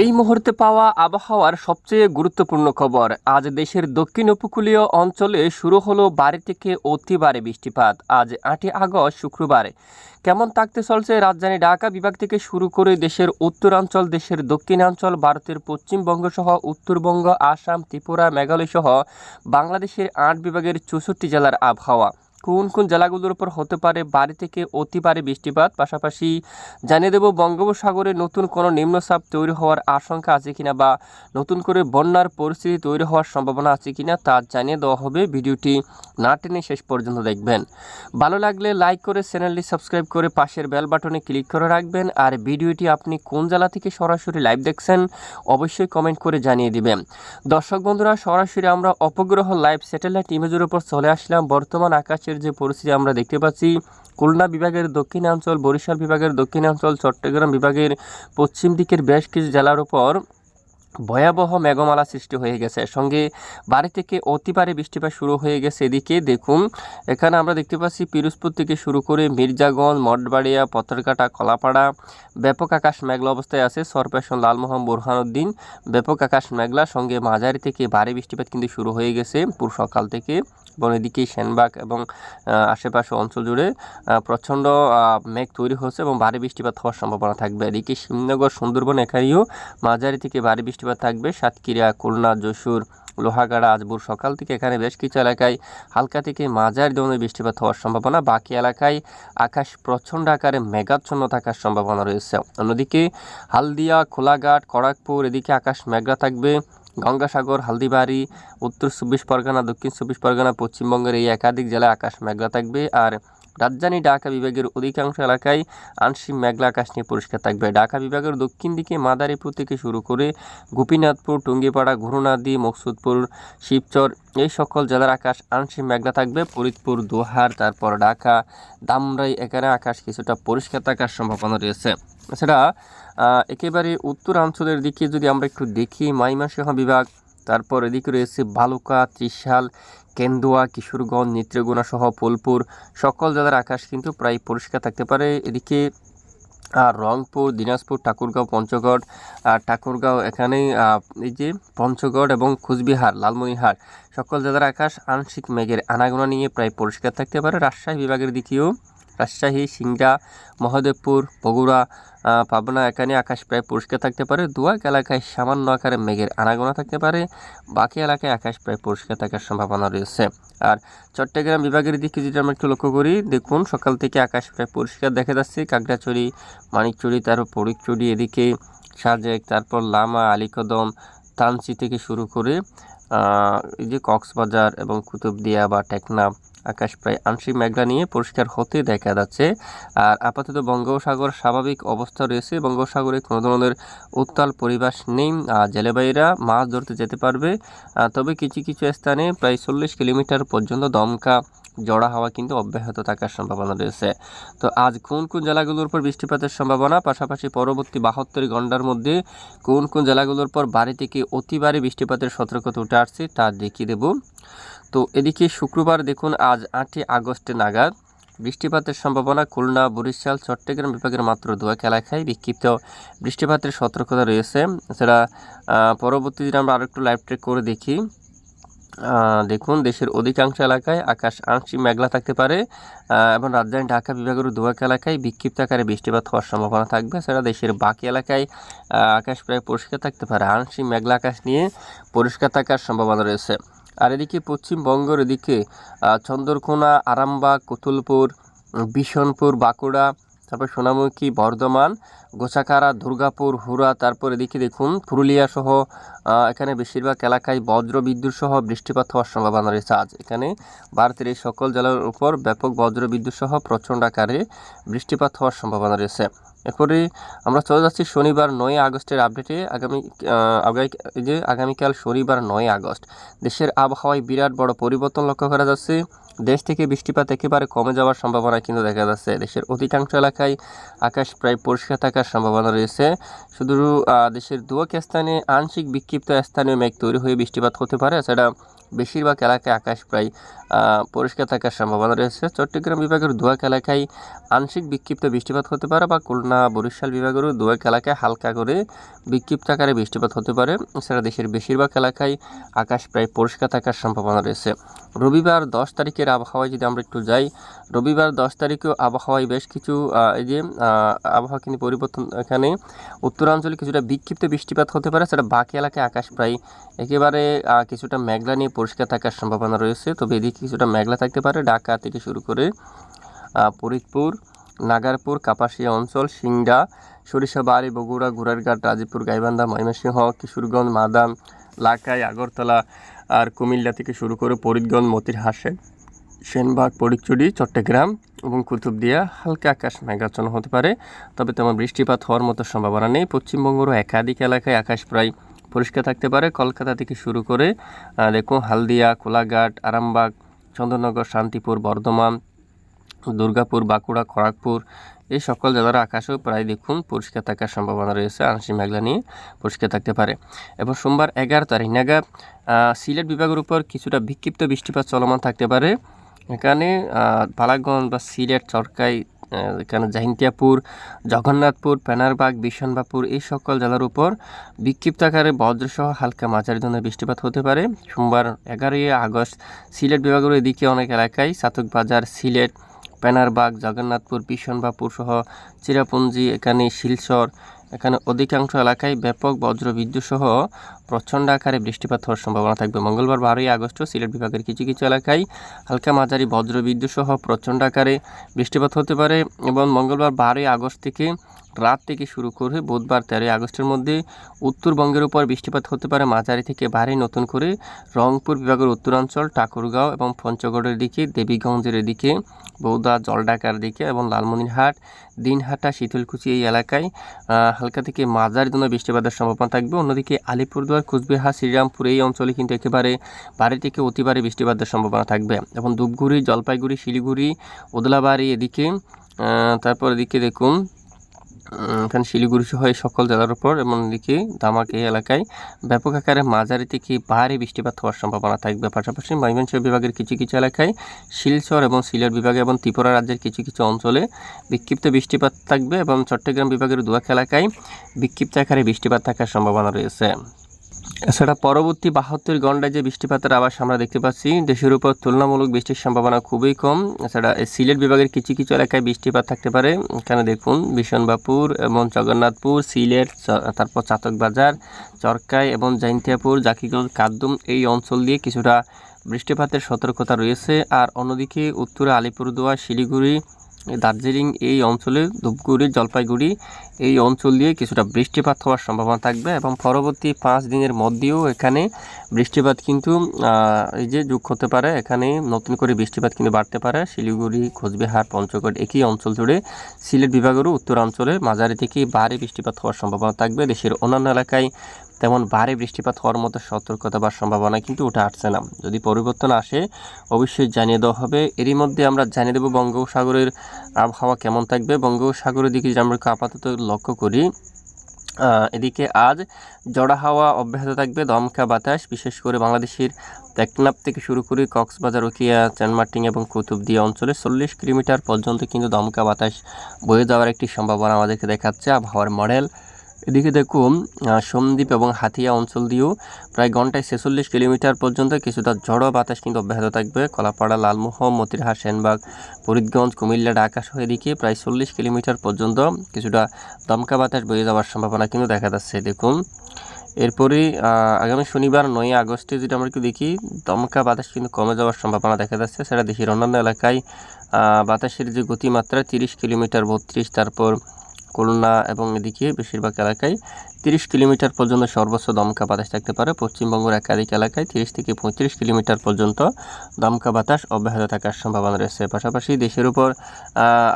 এই মুহূর্তে পাওয়া আবহাওয়ার সবচেয়ে গুরুত্বপূর্ণ খবর। আজ দেশের দক্ষিণ উপকূলীয় অঞ্চলে শুরু হলো বাড়ি থেকে অতি ভারী বৃষ্টিপাত। আজ আটই আগস্ট শুক্রবার। কেমন থাকতে চলছে রাজধানী ঢাকা বিভাগ থেকে শুরু করে দেশের উত্তরাঞ্চল, দেশের দক্ষিণাঞ্চল, ভারতের পশ্চিমবঙ্গ সহ উত্তরবঙ্গ, আসাম, ত্রিপুরা মেঘালয় সহ বাংলাদেশের আট বিভাগের চৌষট্টি জেলার আবহাওয়া। কোন কোন জেলাগুলোর উপর হতে পারে বাড়ি থেকে অতি ভারী বৃষ্টিপাত? পাশাপাশি জানিয়ে দেব, বঙ্গোপসাগরে নতুন কোনো নিম্নচাপ তৈরি হওয়ার আশঙ্কা আছে কিনা বা নতুন করে বন্যার পরিস্থিতি তৈরি হওয়ার সম্ভাবনা আছে কিনা তা জানিয়ে দেওয়া হবে। ভিডিওটি না টেনে শেষ পর্যন্ত দেখবেন। ভালো লাগলে লাইক করে চ্যানেলটি সাবস্ক্রাইব করে পাশের বেল বাটনে ক্লিক করে রাখবেন। আর ভিডিওটি আপনি কোন জেলা থেকে সরাসরি লাইভ দেখছেন অবশ্যই কমেন্ট করে জানিয়ে দিবেন। দর্শক বন্ধুরা, সরাসরি আমরা অপগ্রহ লাইভ স্যাটেলাইট ইমেজের উপর চলে আসলাম। বর্তমান আকাশের যে পরিস্থিতি আমরা দেখতে পাচ্ছি, খুলনা বিভাগের দক্ষিণাঞ্চল, বরিশাল বিভাগের দক্ষিণাঞ্চল, চট্টগ্রাম বিভাগের পশ্চিম দিকের বেশ কিছু জেলার উপর ভয়াবহ মেঘমালা সৃষ্টি হয়ে গেছে। সঙ্গে বাড়ি থেকে অতি ভারী বৃষ্টিপাত শুরু হয়ে গেছে এদিকে। দেখুন, এখানে আমরা দেখতে পাচ্ছি পিরোজপুর থেকে শুরু করে মির্জাগঞ্জ, মঠবাড়িয়া পথরকাটা কলাপাড়া, ব্যাপক আকাশ মেঘলা অবস্থায় আছে। সরপেশন, লালমোহন, বোরহানুদ্দিন, ব্যাপক আকাশ মেঘলা। সঙ্গে মাঝারি থেকে ভারী বৃষ্টিপাত কিন্তু শুরু হয়ে গেছে পুর সকাল থেকে। এবং এদিকে সেনবাগ এবং আশেপাশে অঞ্চল জুড়ে প্রচণ্ড মেঘ তৈরি হচ্ছে এবং ভারী বৃষ্টিপাত হওয়ার সম্ভাবনা থাকবে। এদিকে শিবনগর, সুন্দরবন এখানেও মাঝারি থেকে ভারী বৃষ্টিপাত থাকবে সাতক্ষীরা, খুলনা, যশোর, লোহাগাড়া আজবুর সকাল থেকে এখানে বেশ কিছু এলাকায় হালকা থেকে মাঝারি ধরনের বৃষ্টিপাত হওয়ার সম্ভাবনা। বাকি এলাকায় আকাশ প্রচণ্ড আকারে মেঘাচ্ছন্ন থাকার সম্ভাবনা রয়েছে। অন্যদিকে হালদিয়া, খোলাঘাট খড়গপুর এদিকে আকাশ মেঘলা থাকবে। গঙ্গাসাগর, হালদিবাড়ি, উত্তর চব্বিশ পরগনা, দক্ষিণ চব্বিশ পরগনা, পশ্চিমবঙ্গের এই একাধিক জেলায় আকাশ মেঘলা থাকবে। আর রাজধানী ঢাকা বিভাগের অধিকাংশ এলাকায় আংশিক মেঘলা আকাশ নিয়ে পরিষ্কার থাকবে। ঢাকা বিভাগের দক্ষিণ দিকে মাদারীপুর থেকে শুরু করে গোপীনাথপুর, টুঙ্গিপাড়া, ঘুরুনাদি, মকসুদপুর, শিবচর এই সকল জেলার আকাশ আংশিক মেঘলা থাকবে। ফরিদপুর, দোহার, তারপর ঢাকা, দামরাই এখানে আকাশ কিছুটা পরিষ্কার থাকার সম্ভাবনা রয়েছে। এছাড়া একেবারে উত্তরাঞ্চলের দিকে যদি আমরা একটু দেখি মাইমাসিংহ বিভাগ তারপর এদিকে রয়েছে বালুকা ত্রিশাল, কেন্দুয়া, কিশোরগঞ্জ, নেত্রকোনা সহ ফুলপুর সকল জেলার আকাশ কিন্তু প্রায় পরিষ্কার থাকতে পারে। এদিকে আর রংপুর, দিনাজপুর, ঠাকুরগাঁও, পঞ্চগড় আর ঠাকুরগাঁও এখানে এই যে পঞ্চগড় এবং কুচবিহার, লালমনিরহাট, সকল জেলার আকাশ আংশিক মেঘের আনাগোনা নিয়ে প্রায় পরিষ্কার থাকতে পারে। রাজশাহী বিভাগের দিকেও রাজশাহী, সিংড়া, মহদেবপুর, বগুড়া পাবনা এখানে আকাশ প্রায় পরিষ্কার থাকতে পারে। দুয়াক এলাকায় সামান্য আকারে মেঘের আনাগোনা থাকতে পারে। বাকি এলাকায় আকাশ প্রায় পরিষ্কার থাকার সম্ভাবনা রয়েছে। আর চট্টগ্রাম বিভাগের দিকে যদি আমরা একটু লক্ষ্য করি, দেখুন সকাল থেকে আকাশ প্রায় পরিষ্কার দেখা যাচ্ছে। কাকড়াছড়ি মানিকচুরি তারপর পরিকচুরি এদিকে সাজেক, তারপর লামা, আলিকদম তানসি থেকে শুরু করে এই যে কক্সবাজার এবং কুতুবদিয়া বা টেকনাফ আকাশ প্রায় আংশিক মেঘলা নিয়ে পরিষ্কার হতে দেখা যাচ্ছে। আর আপাতত বঙ্গোপসাগর স্বাভাবিক অবস্থা রয়েছে। বঙ্গোপসাগরে কোনো ধরনের উত্তাল পরিবেশ নেই। জেলেবাইরা মাছ ধরতে যেতে পারবে। তবে কিছু কিছু স্থানে প্রায় চল্লিশ কিলোমিটার পর্যন্ত দমকা জড়া হাওয়া কিন্তু অব্যাহত থাকার সম্ভাবনা রয়েছে। তো আজ কোন কোন জেলাগুলোর উপর বৃষ্টিপাতের সম্ভাবনা? পাশাপাশি পরবর্তী বাহাত্তর ঘণ্টার মধ্যে কোন কোন জেলাগুলোর পর বাড়ি থেকে অতি ভারী বৃষ্টিপাতের সতর্কতা উঠে আসছে তা দেখিয়ে দেব। তো এদিকে শুক্রবার দেখুন, আজ আটই আগস্টে নাগাদ বৃষ্টিপাতের সম্ভাবনা খুলনা, বরিশাল, চট্টগ্রাম বিভাগের মাত্র দুয়াক এলাকায় বিক্ষিপ্ত বৃষ্টিপাতের সতর্কতা রয়েছে। এছাড়া পরবর্তী দিন আমরা আরেকটু লাইভ ট্রেক করে দেখি দেখুন, দেশের অধিকাংশ এলাকায় আকাশ আংশিক মেঘলা থাকতে পারে এবং রাজধানী ঢাকা বিভাগের দুয়াক এলাকায় বিক্ষিপ্ত আকারে বৃষ্টিপাত হওয়ার সম্ভাবনা থাকবে। এছাড়া দেশের বাকি এলাকায় আকাশ প্রায় পরিষ্কার থাকতে পারে, আংশিক মেঘলা আকাশ নিয়ে পরিষ্কার থাকার সম্ভাবনা রয়েছে। আর এদিকে পশ্চিমবঙ্গের এদিকে চন্দ্রকোনা, আরামবাগ, কুতুলপুর বিশনপুর, বাঁকুড়া, তারপর সোনামুখী, বর্ধমান গোসাকারা দুর্গাপুর, হুরা, তারপরে দেখি দেখুন পুরুলিয়া সহ এখানে বেশিরভাগ এলাকায় বজ্র বিদ্যুৎ সহ বৃষ্টিপাত হওয়ার সম্ভাবনা রয়েছে। আজ এখানে ভারতের এই সকল জেলার উপর ব্যাপক বজ্র বিদ্যুৎ সহ প্রচণ্ড আকারে বৃষ্টিপাত হওয়ার সম্ভাবনা রয়েছে। এরপরে আমরা চলে যাচ্ছি শনিবার নয় আগস্টের আপডেটে। আগামী আগামী- যে আগামীকাল শনিবার নয় আগস্ট, দেশের আবহাওয়ায় বিরাট বড় পরিবর্তন লক্ষ্য করা যাচ্ছে। দেশ থেকে বৃষ্টিপাত একেবারে কমে যাওয়ার সম্ভাবনা কিন্তু দেখা যাচ্ছে। দেশের অধিকাংশ এলাকায় আকাশ প্রায় পরিষ্কার থাকার সম্ভাবনা রয়েছে। শুধু দেশের দুয়াক স্থানে আংশিক বিক্ষিপ্ত স্থানীয় মেঘ তৈরি হয়ে বৃষ্টিপাত হতে পারে। এছাড়া বেশিরভাগ এলাকায় আকাশ প্রায় পরিষ্কার থাকার সম্ভাবনা রয়েছে। চট্টগ্রাম বিভাগের দুয়াক এলাকায় আংশিক বিক্ষিপ্ত বৃষ্টিপাত হতে পারে বা খুলনা, বরিশাল বিভাগেরও দুয়াক এলাকায় হালকা করে বিক্ষিপ্ত আকারে বৃষ্টিপাত হতে পারে। এছাড়া দেশের বেশিরভাগ এলাকায় আকাশ প্রায় পরিষ্কার থাকার সম্ভাবনা রয়েছে। রবিবার দশ তারিখের আবহাওয়ায় যদি আমরা একটু যাই, রবিবার দশ তারিখেও আবহাওয়ায় বেশ কিছু এই যে আবহাওয়া কিন্তু পরিবর্তন এখানে উত্তরাঞ্চলে কিছুটা বিক্ষিপ্ত বৃষ্টিপাত হতে পারে। সেটা বাকি এলাকায় আকাশ প্রায় একেবারে কিছুটা মেঘলা নিয়ে পরিষ্কার থাকার সম্ভাবনা রয়েছে। তবে এদিকে কিছুটা মেঘলা থাকতে পারে। ঢাকা থেকে শুরু করে ফরিদপুর, নাগারপুর, কাপাসিয়া অঞ্চল, সিংড়া সরিষাবাড়ি বগুড়া, ঘোড়ারঘাট, রাজীবপুর, গাইবান্ধা, ময়মনসিংহ, কিশোরগঞ্জ, মাদাম, লাকাই, আগরতলা আর কুমিল্লা থেকে শুরু করে ফরিদগঞ্জ, মতিরহাট সেন সেনবাগ, পরিচুরি, চট্টগ্রাম এবং কুতুবদিয়া হালকা আকাশ মেঘাচ্ছন্ন হতে পারে। তবে তেমন বৃষ্টিপাত হওয়ার মতো সম্ভাবনা নেই। পশ্চিমবঙ্গেরও একাধিক এলাকায় আকাশ প্রায় পরিষ্কার থাকতে পারে। কলকাতা থেকে শুরু করে দেখুন হালদিয়া, কোলাঘাট, আরামবাগ চন্দ্রনগর শান্তিপুর, বর্ধমান, দুর্গাপুর, বাঁকুড়া, খড়গপুর, এই সকল জেলার আকাশেও প্রায় দেখুন পরিষ্কার থাকার সম্ভাবনা রয়েছে। আংশিক মেঘলা নিয়ে পরিষ্কার থাকতে পারে। এবং সোমবার এগারো তারিখ নাগাদ সিলেট বিভাগের উপর কিছুটা বিক্ষিপ্ত বৃষ্টিপাত চলমান থাকতে পারে। এখানে পালাগঞ্জ বা সিলেট, চরকাই এখানে জাহিন্তিয়াপুর, জগন্নাথপুর পেনারবাগ বিশনবাপুর এই সকল জেলার উপর বিক্ষিপ্ত আকারে বজ্রসহ হালকা মাঝারি ধরনের বৃষ্টিপাত হতে পারে। সোমবার এগারোই আগস্ট সিলেট বিভাগের এদিকে অনেক এলাকায় সাতক বাজার, সিলেট পেনারবাগ জগন্নাথপুর বিশনবাপুর সহ চিরাপুঞ্জি, এখানে শিলচর এখানে অধিকাংশ এলাকায় ব্যাপক বজ্র বিদ্যুৎ সহ প্রচণ্ড আকারে বৃষ্টিপাত হওয়ার সম্ভাবনা থাকবে। মঙ্গলবার বারোই আগস্ট সিলেট বিভাগের কিছু কিছু এলাকায় হালকা মাঝারি বজ্রবিদ্যুৎ সহ প্রচণ্ড আকারে বৃষ্টিপাত হতে পারে এবং মঙ্গলবার বারোই আগস্ট থেকে রাত থেকে শুরু করে বুধবার তেরোই আগস্টের মধ্যে উত্তরবঙ্গের উপর বৃষ্টিপাত হতে পারে। মাঝারি থেকে ভারী নতুন করে রংপুর বিভাগের উত্তরাঞ্চল, ঠাকুরগাঁও এবং পঞ্চগড়ের দিকে, দেবীগঞ্জের দিকে বৌদা জলডাকার দিকে এবং লালমনিরহাট, দিনহাটা, শীতলকুচি এই এলাকায় হালকা থেকে মাঝারি ধরনের বৃষ্টিপাতের সম্ভাবনা থাকবে। অন্যদিকে আলিপুরদুয়ার, কুচবিহার, শ্রীরামপুর এই অঞ্চলে কিন্তু একেবারে ভারী থেকে অতি ভারী বৃষ্টিপাতের সম্ভাবনা থাকবে। এবং ধূপগুড়ি, জলপাইগুড়ি, শিলিগুড়ি, ওদলাবাড়ি এদিকে তারপর এদিকে দেখুন এখানে শিলিগুড়ি সহ সকল জেলার উপর এবং দিকে দামাক এই এলাকায় ব্যাপক আকারে মাঝারি থেকে ভারী বৃষ্টিপাত হওয়ার সম্ভাবনা থাকবে। পাশাপাশি ময়মনসিংহ বিভাগের কিছু কিছু এলাকায় শিলচর এবং সিলেট বিভাগে এবং ত্রিপুরা রাজ্যের কিছু কিছু অঞ্চলে বিক্ষিপ্ত বৃষ্টিপাত থাকবে এবং চট্টগ্রাম বিভাগের দুয়াক এলাকায় বিক্ষিপ্ত আকারে বৃষ্টিপাত থাকার সম্ভাবনা রয়েছে। এছাড়া পরবর্তী বাহাত্তর ঘন্টায় যে বৃষ্টিপাতের আবাস আমরা দেখতে পাচ্ছি, দেশের উপর তুলনামূলক বৃষ্টির সম্ভাবনা খুবই কম। এছাড়া সিলেট বিভাগের কিছু কিছু এলাকায় বৃষ্টিপাত থাকতে পারে। এখানে দেখুন বিশনবাপুর এবং জগন্নাথপুর, সিলেট তারপর চাতক বাজার, চরকাই এবং জৈন্তিয়াপুর জাকিগঞ্জ কাদ্দুম এই অঞ্চল দিয়ে কিছুটা বৃষ্টিপাতের সতর্কতা রয়েছে। আর অন্যদিকে উত্তরে আলিপুরদুয়ার, শিলিগুড়ি দার্জিলিং এই অঞ্চলে ধূপগুড়ি, জলপাইগুড়ি এই অঞ্চল দিয়ে কিছুটা বৃষ্টিপাত হওয়ার সম্ভাবনা থাকবে এবং পরবর্তী পাঁচ দিনের মধ্যেও এখানে বৃষ্টিপাত কিন্তু এই যে যুগ হতে পারে, এখানে নতুন করে বৃষ্টিপাত কিন্তু বাড়তে পারে। শিলিগুড়ি, কোচবিহার, পঞ্চগড় একই অঞ্চল জুড়ে সিলেট বিভাগেরও উত্তরাঞ্চলে মাঝারি থেকে ভারী বৃষ্টিপাত হওয়ার সম্ভাবনা থাকবে। দেশের অন্যান্য এলাকায় তেমন ভারী বৃষ্টিপাত হওয়ার মতো সতর্কতা বা সম্ভাবনা কিন্তু উঠে আসছে না। যদি পরিবর্তন আসে, অবশ্যই জানিয়ে দেওয়া হবে। এরই মধ্যে আমরা জানিয়ে দেবো বঙ্গোপসাগরের আবহাওয়া কেমন থাকবে। বঙ্গোপসাগরের দিকে যদি আমরা আপাতত লক্ষ্য করি এদিকে আজ জড়া হাওয়া অব্যাহত থাকবে, দমকা বাতাস, বিশেষ করে বাংলাদেশের টেকনাফ থেকে শুরু করে কক্সবাজার উকিয়া চানমার্টিং এবং কুতুবদিয়া অঞ্চলে চল্লিশ কিলোমিটার পর্যন্ত কিন্তু দমকা বাতাস বয়ে যাওয়ার একটি সম্ভাবনা আমাদেরকে দেখাচ্ছে আবহাওয়ার মডেল। এদিকে দেখুন সন্দ্বীপ এবং হাতিয়া অঞ্চল দিয়েও প্রায় ঘন্টায় ছেচল্লিশ কিলোমিটার পর্যন্ত কিছুটা ঝড়ো বাতাস কিন্তু অব্যাহত থাকবে। কলাপাড়া, লালমোহন, মতিরহাট, সেনবাগ, ফরিদগঞ্জ, কুমিল্লা, ঢাকা সহ এদিকে প্রায় চল্লিশ কিলোমিটার পর্যন্ত কিছুটা দমকা বাতাস বয়ে যাওয়ার সম্ভাবনা কিন্তু দেখা যাচ্ছে। দেখুন, এরপরে আগামী শনিবার নয় আগস্টে যদি আমরা একটু দেখি, দমকা বাতাস কিন্তু কমে যাওয়ার সম্ভাবনা দেখা যাচ্ছে। সেটা দেশের অন্যান্য এলাকায় বাতাসের যে গতিমাত্রা তিরিশ কিলোমিটার বত্রিশ, তারপর খুলনা এবং এদিকে বেশিরভাগ এলাকায় তিরিশ কিলোমিটার পর্যন্ত সর্বোচ্চ দমকা বাতাস থাকতে পারে। পশ্চিমবঙ্গের একাধিক এলাকায় তিরিশ থেকে পঁয়ত্রিশ কিলোমিটার পর্যন্ত দমকা বাতাস অব্যাহত থাকার সম্ভাবনা রয়েছে। পাশাপাশি দেশের উপর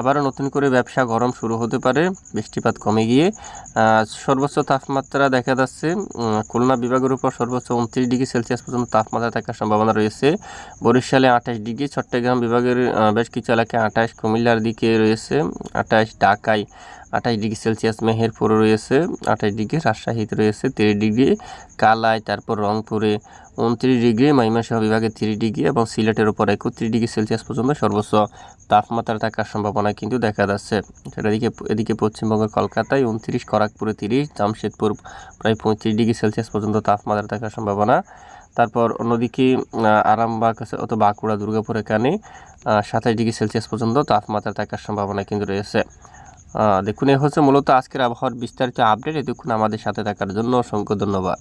আবারও নতুন করে ব্যবসা গরম শুরু হতে পারে। বৃষ্টিপাত কমে গিয়ে সর্বোচ্চ তাপমাত্রা দেখা যাচ্ছে খুলনা বিভাগের উপর সর্বোচ্চ উনত্রিশ ডিগ্রি সেলসিয়াস পর্যন্ত তাপমাত্রা থাকার সম্ভাবনা রয়েছে। বরিশালে আঠাশ ডিগ্রি, চট্টগ্রাম বিভাগের বেশ কিছু এলাকায় আঠাশ, কুমিল্লার দিকে রয়েছে আঠাশ, ঢাকায় আঠাশ ডিগ্রি সেলসিয়াস মেহেরপুরে রয়েছে, আঠাশ ডিগ্রি রাজশাহীতে রয়েছে, তিরিশ ডিগ্রি কালায়, তারপর রংপুরে উনত্রিশ ডিগ্রি, ময়মনসিংহ বিভাগে তিরিশ ডিগ্রি এবং সিলেটের উপর একত্রিশ ডিগ্রি সেলসিয়াস পর্যন্ত সর্বোচ্চ তাপমাত্রা থাকার সম্ভাবনা কিন্তু দেখা যাচ্ছে। এদিকে এদিকে পশ্চিমবঙ্গের কলকাতায় উনত্রিশ, খড়গপুরে তিরিশ, জামশেদপুর প্রায় পঁয়ত্রিশ ডিগ্রি সেলসিয়াস পর্যন্ত তাপমাত্রা থাকার সম্ভাবনা। তারপর অন্যদিকে আরামবাগ অথবা বাঁকুড়া, দুর্গাপুর এখানে সাতাশ ডিগ্রি সেলসিয়াস পর্যন্ত তাপমাত্রা থাকার সম্ভাবনা কিন্তু রয়েছে। দেখুন এ হচ্ছে মূলত আজকের আবহাওয়ার বিস্তারিত আপডেট দেখুন, আমাদের সাথে থাকার জন্য অসংখ্য ধন্যবাদ।